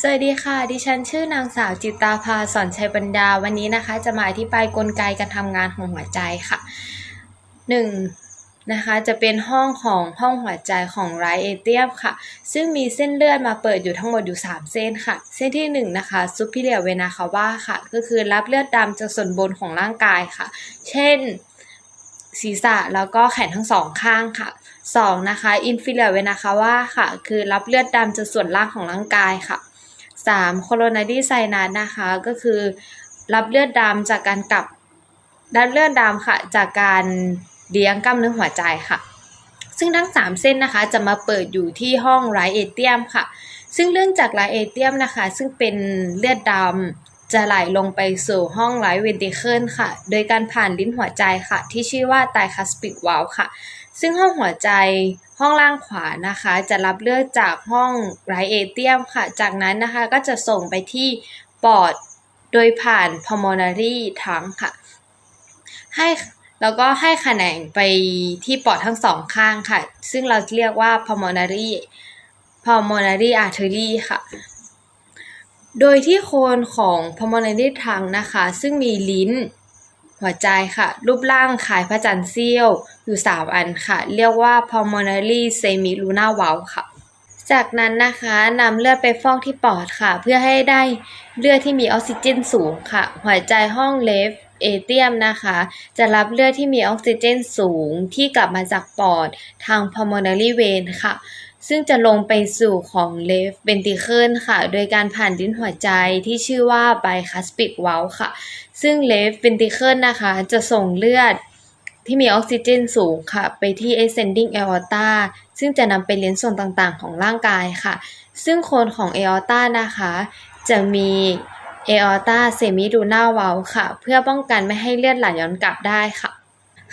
สวัสดีค่ะ ดิฉันชื่อนางสาวจิตตาภาสอนชัยบรรดา วันนี้นะคะ จะมาอธิบายกลไกการทำงานของหัวใจค่ะ 1. นะคะ จะเป็นห้องของห้องหัวใจของไรเอเทียมค่ะ ซึ่งมีเส้นเลือดมาเปิดอยู่ทั้งหมดอยู่ 3 เส้นค่ะ เส้นที่ 1 นะคะซุปพิเลียเวนาคาว่าค่ะ ก็คือรับเลือดดำจากส่วนบนของร่างกายค่ะ เช่นศีรษะแล้วก็แขนทั้งสองข้างค่ะ 2. นะคะอินฟิเลียเวนาคาว่าค่ะ คือรับเลือดดำจากส่วนล่างของร่างกายค่ะ 3. โคโรนารีไซนัสนะคะก็คือรับเลือดดำจากการกลับรับเลือดดำค่ะจากการเลี้ยงกล้ามเนื้อหัวใจค่ะ ซึ่งทั้ง 3 เส้นนะคะจะมาเปิดอยู่ที่ห้องไรเอเทียมค่ะ ซึ่งเรื่องจากไรเอเทียมนะคะ ซึ่งเป็นเลือดดำจะไหลลงไปสู่ห้องไรเวนติเคิลค่ะ โดยการผ่านลิ้นหัวใจค่ะ ที่ชื่อว่าไตคัสปิกวาลค่ะ ซึ่งห้องหัวใจ ห้องล่างขวานะคะ จะรับเลือดจากห้องไรเอเทียมค่ะ จากนั้นนะคะก็จะส่งไปที่ปอดโดยผ่าน pulmonary trunk ค่ะ ให้แล้วก็ให้แขนงไปที่ปอดทั้งสองข้างค่ะ ซึ่งเราเรียกว่า pulmonary pulmonary artery ค่ะ โดยที่โคนของ pulmonary trunk นะคะ ซึ่งมีลิ้น หัวใจค่ะ รูปร่างคล้ายพระจันทร์เสี้ยว อยู่ 3 อันค่ะ เรียกว่า pulmonary semilunar valve ค่ะ จากนั้นนะคะนำเลือดไปฟอกที่ปอดค่ะ เพื่อให้ได้เลือดที่มีออกซิเจนสูงค่ะ หัวใจห้องเลฟเอเทียมนะคะ จะรับเลือดที่มีออกซิเจนสูงที่กลับมาจากปอดทาง pulmonary vein ค่ะ ซึ่งจะลงไปสู่ของ left ventricle ค่ะ โดยการผ่านลิ้นหัวใจที่ชื่อว่า bicuspid valve ค่ะ ซึ่ง left ventricle นะคะ จะส่งเลือดที่มีออกซิเจนสูงค่ะ ไปที่ ascending aorta ซึ่งจะนำไปเลี้ยงส่วนต่างๆ ของร่างกายค่ะ ซึ่งโคนของ aorta นะคะ จะมี aorta semilunar valve ค่ะ เพื่อป้องกันไม่ให้เลือดไหลย้อนกลับได้ค่ะ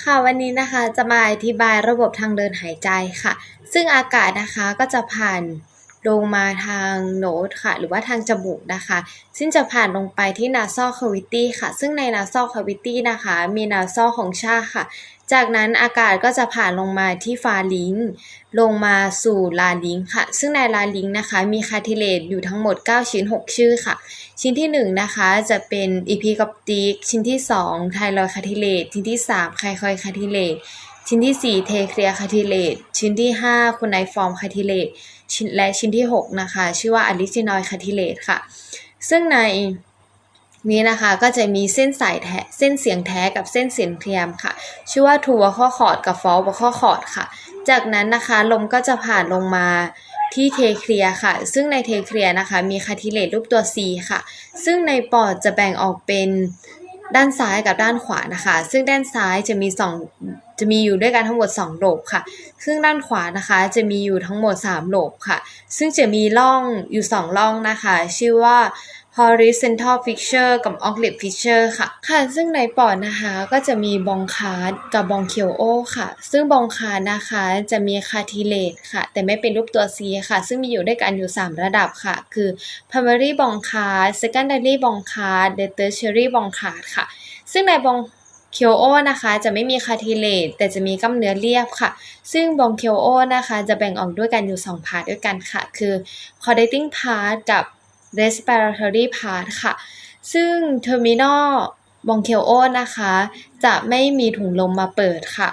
ค่ะวันนี้นะคะจะมาอธิบายระบบทางเดินหายใจค่ะ ซึ่งอากาศนะคะก็จะผ่าน ลงมาทางโนดค่ะ หรือว่าทางจมูกนะคะ ซึ่งจะผ่านลงไปที่ nasal cavity ค่ะ ซึ่งใน nasal cavity นะคะ มี nasal ของชาค่ะ จากนั้นอากาศก็จะผ่านลงมาที่ฟาลิงลงมาสู่ลาลิงค่ะ ซึ่งในลาลิงนะคะ มีคาทิเลตอยู่ทั้งหมด 9 ชิ้น 6 ชื่อค่ะ ชิ้นที่ 1 นะคะจะเป็นอีพีกอปติกชิ้นที่ 2 ไทรอยคาทิเลตชิ้นที่ 3 ไคคอยคาทิเลต ชิ้นที่ 4 เทเคลียคาทิเลตชิ้นที่ 5 คุณไนฟอร์มคาทิเลตและชิ้นที่ 6 นะคะ ชื่อว่าอะลิซินอยคาทิเลตค่ะ ซึ่งในนี้นะคะก็จะมีเส้นสายแท้เส้นเสียงแท้กับเส้นเสียงเทียมค่ะ ชื่อว่าทูวข้อคอร์ดกับฟอลวข้อคอร์ดค่ะ จากนั้นนะคะลมก็จะผ่านลงมาที่เทเคลียค่ะ ซึ่งในเทเคลียนะคะ มีคาทิเลตรูปตัว C ค่ะ ซึ่งในปอดจะแบ่งออกเป็นด้านซ้ายกับด้านขวานะคะ ซึ่งด้านซ้ายจะมี2 จะมีอยู่ด้วยกันทั้งหมด 2 โหลบค่ะ ซึ่งด้านขวานะคะจะมีอยู่ทั้งหมด 3 โหลบค่ะ ซึ่งจะมีร่องอยู่ 2 ร่องนะคะ ชื่อว่า horizontal fissure กับ oblique fissure ค่ะ ค่ะ ซึ่งในปอดนะคะก็จะมีบองคาร์ดกับบองเคียวโอค่ะ ซึ่งบองคาร์ดนะคะจะมีคาทิเลตค่ะ แต่ไม่เป็นรูปตัว C ค่ะ ซึ่งมีอยู่ด้วยกันอยู่ 3 ระดับค่ะ คือ primary bronchard secondary bronchard และ tertiary bronchard ค่ะ ซึ่งในบอง เคียวโอนะคะจะไม่มีคาทิเลตแต่จะมีกล้ามเนื้อเรียบค่ะ ซึ่งบองเคียวโอนะคะจะแบ่งออกด้วยกันอยู่ 2 พาร์ทด้วยกันค่ะ คือ conducting part กับ respiratory part ค่ะ ซึ่ง terminal bronchiole นะคะ จะไม่มีถุงลมมาเปิดค่ะ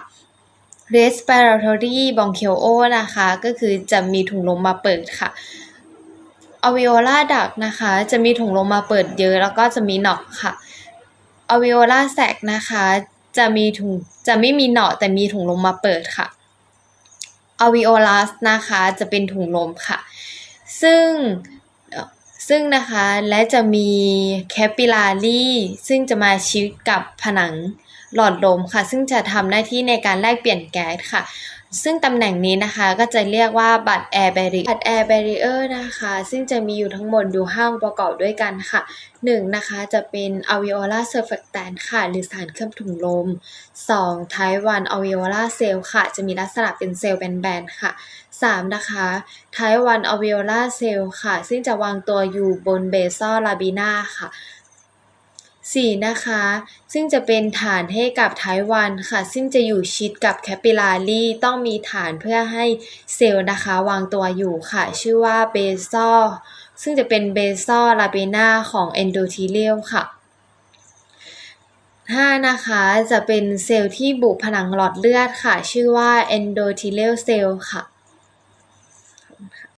respiratory bronchiole นะคะ ก็คือจะมีถุงลมมาเปิดค่ะ alveolar duct นะคะ จะมีถุงลมมาเปิดเยอะแล้วก็จะมีหนอกค่ะ อวิโอลาแซกนะคะ จะมีถุงจะไม่มีหนอแต่มีถุงลมมาเปิดค่ะอวิโอลาสนะคะจะเป็นถุงลมค่ะ ซึ่งซึ่งนะคะและจะมีแคปิลารีซึ่งจะมาชิดกับผนัง หลอดลมค่ะ ซึ่งจะทำหน้าที่ในการแลกเปลี่ยนแก๊สค่ะ ซึ่งตำแหน่งนี้นะคะก็จะเรียกว่าบัตร air barrier บัตร air barrier นะคะ ซึ่งจะมีอยู่ทั้งหมดอยู่5องประกอบด้วยกันค่ะ 1. นะคะจะเป็น alveolar surfactant ค่ะ หรือสารเคลือบถุงลม 2. type 1 alveolar cell ค่ะ จะมีลักษณะเป็นเซลล์แบนๆค่ะ 3. นะคะ type 1 alveolar cell ค่ะ ซึ่งจะวางตัวอยู่บน basal labina ค่ะ 4. นะคะ ซึ่งจะเป็นฐานให้กับไทวันค่ะ ซึ่งจะอยู่ชิดกับแคปิลารีต้องมีฐานเพื่อให้เซลล์นะคะ วางตัวอยู่ค่ะ ชื่อว่าเบซอลซึ่งจะเป็นเบซอลลาเบนาของเอนโดทีเรียลค่ะ 5. นะคะจะเป็นเซลล์ที่บุผนังหลอดเลือดค่ะ ชื่อว่าเอนโดเทเรียลเซลล์ค่ะ